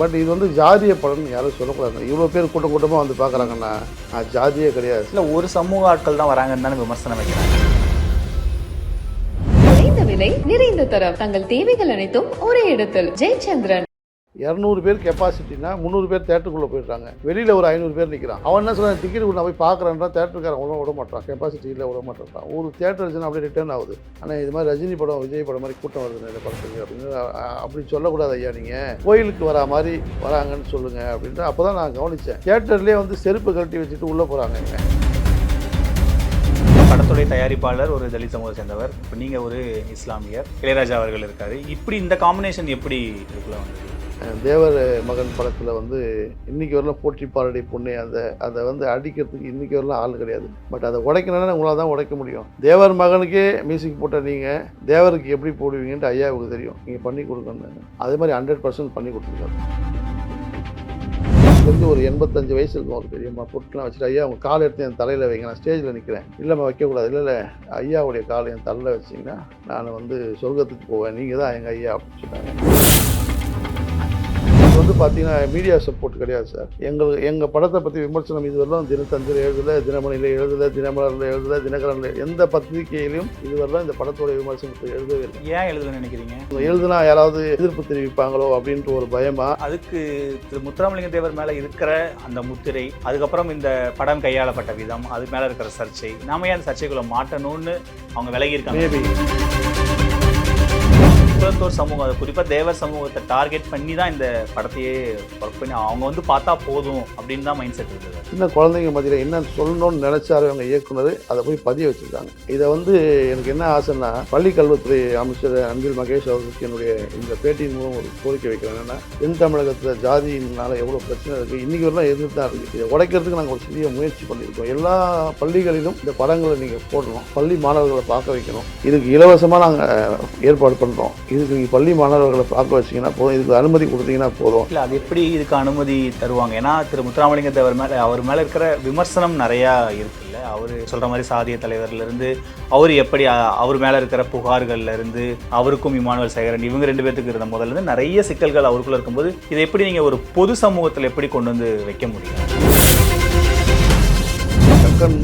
But இது வந்து ஜாதிய படம்னு யாரும் சொல்லக்கூடாது. இவ்வளோ பேர் கூட்டம் கூட்டமாக வந்து பார்க்குறாங்கன்னா ஜாதியே கிடையாது. இல்லை ஒரு சமூக ஆட்கள் தான் வராங்கன்னு தானே விமர்சனம் வைக்கிறாங்க. குறைந்த விலை நிறைந்த தரம். தங்கள் தேவைகள் அனைத்தும் ஒரே இடத்தில். ஜெயச்சந்திரன். இரநூறு பேர் கெப்பாசிட்டினா முந்நூறு பேர் தேட்டருக்குள்ளே போயிடுறாங்க. வெளியில் ஒரு ஐநூறு பேர் நிற்கிறான் அவன் என்ன சொல்கிறான் டிக்கெட் நான் போய் பார்க்குறேன்றா தேட்டருக்காரன் ஒன்றும் விட மாட்டான். கெப்பாசிட்டி இல்லை விட மாட்டான் ஒரு தேட்டர் இருந்துச்சுன்னா அப்படியே ரிட்டர்ன் ஆகுது. ஆனால் இது மாதிரி ரஜினி படம் விஜய் படம் மாதிரி கூட்டம் வருது இந்த படத்துக்கு அப்படின்னு அப்படி சொல்லக்கூடாது ஐயா நீங்கள் கோயிலுக்கு வரா மாதிரி வராங்கன்னு சொல்லுங்கள் அப்படின்ட்டு அப்போ தான் நான் கவனித்தேன் தேட்டர்லேயே வந்து செருப்பு கழட்டி வச்சுட்டு உள்ளே போகிறாங்க படத்துடைய தயாரிப்பாளர் ஒரு தலித் சமூக சேர்ந்தவர். இப்போ நீங்கள் ஒரு இஸ்லாமியர் இளையராஜா அவர்கள் இருக்காரு. இப்படி இந்த காம்பினேஷன் எப்படி இதுக்குள்ள வந்தது தேவர் மகன் படத்தில் வந்து இன்னைக்கு வரலாம் போற்றி பாரடி பொண்ணு அந்த அதை வந்து அடிக்கிறதுக்கு இன்றைக்கி வரலாம் ஆள் கிடையாது. பட் அதை உடைக்கணும்னா உங்களால் தான் உடைக்க முடியும். தேவர் மகனுக்கே மியூசிக் போட்ட நீங்கள் தேவருக்கு எப்படி போடுவீங்கன்ட்டு ஐயாவுக்கு தெரியும். நீங்கள் பண்ணி கொடுக்கணும் அதே மாதிரி ஹண்ட்ரட் பர்சன்ட் பண்ணி கொடுத்துருக்காரு வந்து ஒரு எண்பத்தஞ்சு வயசு இருக்கும் ஒரு பெரியம்மா பொட்டுலாம் வச்சுட்டு ஐயா உங்கள் கால் எடுத்து என் தலையில் வைங்க நான் ஸ்டேஜில் நிற்கிறேன் இல்லைம்மா வைக்கக்கூடாது. இல்லை இல்லை ஐயாவுடைய காலை என் தலையில் வச்சிங்கன்னா நான் வந்து சொர்க்கத்துக்கு போவேன். நீங்கள் தான் எங்கள் ஐயா அப்படின்னு சொன்னாங்க. வந்து பார்த்தீங்கன்னா மீடியா சப்போர்ட் கிடையாது சார் எங்கள் எங்கள் படத்தை பற்றி விமர்சனம் இதுவரைலாம் தினத்தந்தில் எழுதலை தினமணியில் எழுதலை தினமலரில் எழுதலை தினகரனில் எந்த பத்திரிகையிலும் இதுவரைலாம் இந்த படத்தோட விமர்சனத்தை எழுதவே இல்லை. ஏன் எழுதல நினைக்கிறீங்க? எழுதுனா யாராவது எதிர்ப்பு தெரிவிப்பாங்களோ அப்படின்ட்டு ஒரு பயமா? அதுக்கு திரு முத்துராமலிங்க தேவர் மேலே இருக்கிற அந்த முத்திரை அதுக்கப்புறம் இந்த படம் கையாளப்பட்ட விதம் அது மேலே இருக்கிற சர்ச்சை நாம ஏன் சர்ச்சைக்குள்ள மாட்டணும்னு அவங்க விலகி இருக்காங்க மேபி குலத்தோர் சமூகம் அது குறிப்பாக தேவர் சமூகத்தை டார்கெட் பண்ணி தான் இந்த படத்தையே ஒர்க் பண்ணி அவங்க வந்து பார்த்தா போதும் அப்படின்னு தான் மைண்ட் செட் இருந்தது. சின்ன குழந்தைங்க மத்தியில் என்ன சொல்லணும்னு நினைச்சாரு அவங்க இயக்குனர் அதை போய் பதிய வச்சுருக்காங்க. இதை வந்து எனக்கு என்ன ஆசைன்னா பள்ளி கல்வித்துறை அமைச்சர் அன்பில் மகேஷ் அவர்களுக்கு என்னுடைய இந்த பேட்டியின் மூலம் ஒரு கோரிக்கை வைக்கிறேன். என்னன்னா தென் தமிழகத்தில் ஜாதியினால எவ்வளோ பிரச்சனை இருக்குது இன்றைக்கி வரலாம் இருந்துட்டு தான் இருக்குது இதை உடைக்கிறதுக்கு நாங்கள் ஒரு சிறிய முயற்சி பண்ணியிருக்கோம். எல்லா பள்ளிகளிலும் இந்த படங்களை நீங்கள் போடணும். பள்ளி மாணவர்களை பார்க்க வைக்கணும். இதுக்கு இலவசமாக நாங்கள் ஏற்பாடு பண்ணுறோம் இதுக்கு நீங்கள் பள்ளி மாணவர்களை பார்க்க வச்சிங்கன்னா போதும். இதுக்கு அனுமதி கொடுத்தீங்கன்னா போதும். இல்லை அது எப்படி இதுக்கு அனுமதி தருவாங்க? ஏன்னா திரு முத்துராமலிங்க தேவர் மேலே அவர் மேலே இருக்கிற விமர்சனம் நிறையா இருக்குல்ல. அவர் சொல்கிற மாதிரி சாதிய தலைவர்ல இருந்து அவர் எப்படி அவர் மேலே இருக்கிற புகார்கள்ல இருந்து அவருக்கும் இமானுவல் சேகரன் இவங்க ரெண்டு பேர்த்துக்கு இருந்த முதல்ல இருந்து நிறைய சிக்கல்கள் அவருக்குள்ள இருக்கும்போது இதை எப்படி நீங்கள் ஒரு பொது சமூகத்தில் எப்படி கொண்டு வந்து வைக்க முடியும்? கக்கன்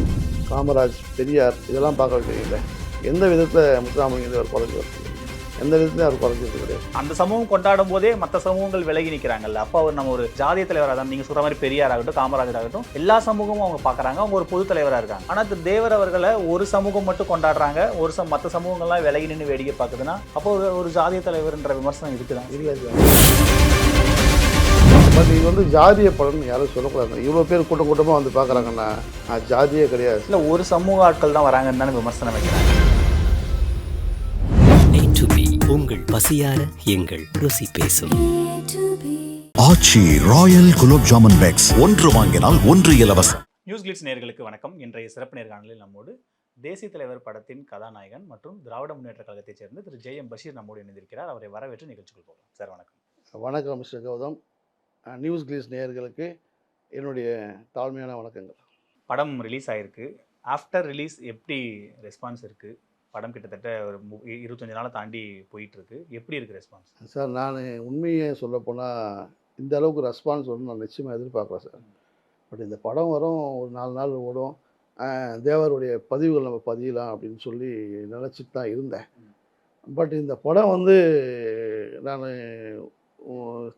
காமராஜ் பெரியார் இதெல்லாம் பார்க்க வைக்கிறீங்களே எந்த விதத்தில் முத்துராமலிங்க தேவர் குறைஞ்சி வருது எந்த விதத்துலையும் அவர் குறைஞ்சது கிடையாது. அந்த சமூகம் கொண்டாடும் போதே மற்ற சமூகங்கள் விலகி நிற்கிறாங்கல்ல அப்போ அவர் நம்ம ஒரு ஜாதிய தலைவராக தான் நீங்கள் சொல்கிற மாதிரி பெரியார் ஆகட்டும் காமராஜர் ஆகட்டும் எல்லா சமூகமும் அவங்க பார்க்குறாங்க. அவங்க ஒரு பொது தலைவராக இருக்காங்க. ஆனால் திரு தேவர் அவர்களை ஒரு சமூகம் மட்டும் கொண்டாடுறாங்க. ஒரு சம் மற்ற சமூகங்கள்லாம் விலகி நின்று வேடிக்கை பார்க்குதுன்னா அப்போ ஒரு ஜாதிய தலைவர்ன்ற விமர்சனம் இருக்குதான் இல்லை பட் இது வந்து ஜாதிய படம்னு யாரும் சொல்லக்கூடாது இவ்வளோ பேர் கூட்டம் கூட்டமாக வந்து பார்க்குறாங்கன்னா அது ஜாதியே கிடையாது. இல்லை ஒரு சமூக ஆட்கள் தான் வராங்கன்னு தானே விமர்சனம் வைக்கிறாங்க. உங்கள் பசியார எங்கள் ருசி பேசும். Aachi royal gulab jamun packs. ஒன்று வாங்கினால் ஒன்று இலவசம். நியூஸ் கிளிட்ஸ் நேயர்களுக்கு வணக்கம். இன்றைய சிறப்பு நேர்காணலில் நம்மோடு தேசிய தலைவர் படத்தின் கதாநாயகன் மற்றும் திராவிட முன்னேற்ற கழகத்தைச் சேர்ந்த திரு ஜே எம் பஷீர் நம்மோடு இணைந்திருக்கிறார். அவரை வரவேற்று நிகழ்ச்சிக்குள் போகலாம். சார் வணக்கம். வணக்கம் மிஸ்டர் கௌதம். நியூஸ் கிளீஸ் நேயர்களுக்கு என்னுடைய தாழ்மையான வணக்கங்கள். படம் ரிலீஸ் ஆயிருக்கு. ஆஃப்டர் ரிலீஸ் எப்படி ரெஸ்பான்ஸ் இருக்கு? படம் கிட்டத்தட்ட ஒரு மு- இ- நாளை தாண்டி போயிட்டுருக்கு. எப்படி இருக்குது ரெஸ்பான்ஸ் சார் நான் உண்மையை சொல்லப்போனால் இந்த அளவுக்கு ரெஸ்பான்ஸ் வரும் நான் நிச்சயமாக எதிர்பார்க்குறேன் சார். பட் இந்த படம் வரும் ஒரு நாலு நாள் ஓடும் தேவருடைய பதிவுகள் நம்ம பதியலாம் அப்படின்னு சொல்லி நினச்சிட்டு தான் இருந்தேன். பட் இந்த படம் வந்து நான்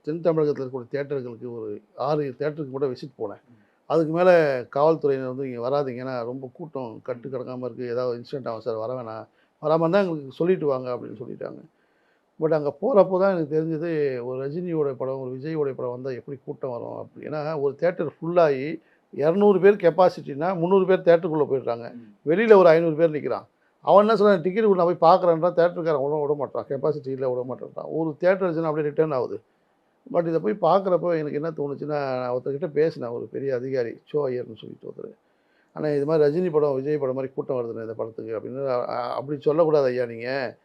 தென் தமிழகத்தில் இருக்கக்கூடிய தேட்டர்களுக்கு ஒரு ஆறு தேட்டருக்கு கூட விசிட் போனேன். அதுக்கு மேலே காவல்துறையினர் வந்து இங்கே வராதீங்கன்னா ரொம்ப கூட்டம் கட்டு கிடக்காமல் இருக்குது ஏதாவது இன்சிடென்ட் ஆகும் சார் வர வேணாம். வராமல் இருந்தால் எங்களுக்கு சொல்லிட்டு வாங்க அப்படின்னு சொல்லிட்டாங்க. பட் அங்கே போகிறப்போ தான் எனக்கு தெரிஞ்சது ஒரு ரஜினியோட படம் ஒரு விஜயோட படம் வந்தால் எப்படி கூட்டம் வரும் அப்படி. ஏன்னா ஒரு தேட்டர் ஃபுல்லாகி இரநூறு பேர் கெப்பாசிட்டினா முந்நூறு பேர் தேட்டருக்குள்ளே போயிடுறாங்க. வெளியில் ஒரு ஐநூறு பேர் நிற்கிறான் அவன் என்ன சொல்கிறான் டிக்கெட் நான் போய் பார்க்குறேன்றா தேட்டருக்காரன் விட விட மாட்டான். கெப்பாசிட்டி இல்லை விட மாட்டேன்றான். ஒரு தேட்டர் இருந்துச்சுன்னா அப்படியே ரிட்டர்ன் ஆகுது. பட் இதை போய் பார்க்குறப்போ எனக்கு என்ன தோணுச்சுன்னா நான் ஒருத்தர்கிட்ட பேசினேன் ஒரு பெரிய அதிகாரி சோ ஐயர்னு சொல்லிட்டு ஒருத்தர். ஆனால் இது மாதிரி ரஜினி படம் விஜய் படம் மாதிரி கூட்டம் வருதுண்ணே இந்த படத்துக்கு அப்படின்னு. அப்படி சொல்லக்கூடாது ஐயா நீங்கள்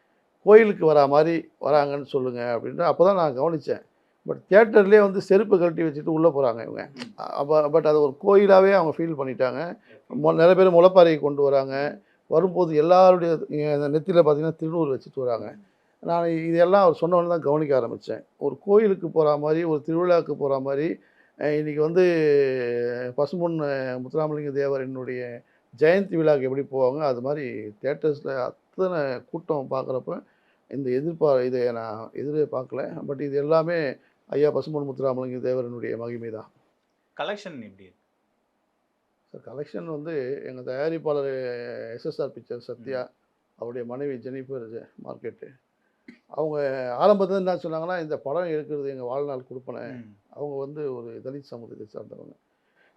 கோயிலுக்கு வரா மாதிரி வராங்கன்னு சொல்லுங்கள் அப்படின்ட்டு அப்போ தான் நான் கவனித்தேன் பட் தேட்டர்லேயே வந்து செருப்பு கழட்டி வச்சுட்டு உள்ளே போகிறாங்க இவங்க. அப்போ பட் அது ஒரு கோயிலாகவே அவங்க ஃபீல் பண்ணிட்டாங்க. மொ- நிறைய பேர் முளைப்பாறையை கொண்டு வராங்க. வரும்போது எல்லாருடைய நெத்தியில் பார்த்தீங்கன்னா திருநூறு வச்சுட்டு வராங்க. நான் இதெல்லாம் அவர் சொன்ன உடனே தான் கவனிக்க ஆரம்பித்தேன். ஒரு கோயிலுக்கு போகிற மாதிரி ஒரு திருவிழாவுக்கு போகிற மாதிரி அஹ், இன்னைக்கு வந்து பசும்பொன் அஹ், முத்துராமலிங்க தேவரினுடைய ஜெயந்தி விழாக்கு எப்படி போவாங்க அது மாதிரி தேட்டர்ஸில் அத்தனை கூட்டம் பார்க்குறப்ப இந்த எதிர்பா இதை நான் எதிரே பார்க்கல. பட் இது எல்லாமே ஐயா பசும்பொன் முத்துராமலிங்க தேவரனுடைய மகிமை தான். கலெக்ஷன் எப்படி சார் கலெக்ஷன் வந்து எங்கள் தயாரிப்பாளர் எஸ்எஸ்ஆர் பிக்சர் சத்யா அவருடைய மனைவி ஜெனிஃபர் மார்க்கெட்டு. அவங்க ஆரம்பத்தில் என்ன சொன்னாங்கன்னா இந்த படம் எடுக்கிறது எங்கள் வாழ்நாள் கொடுப்பனை. அவங்க வந்து ஒரு தலித் சமூகத்தை சார்ந்தவங்க.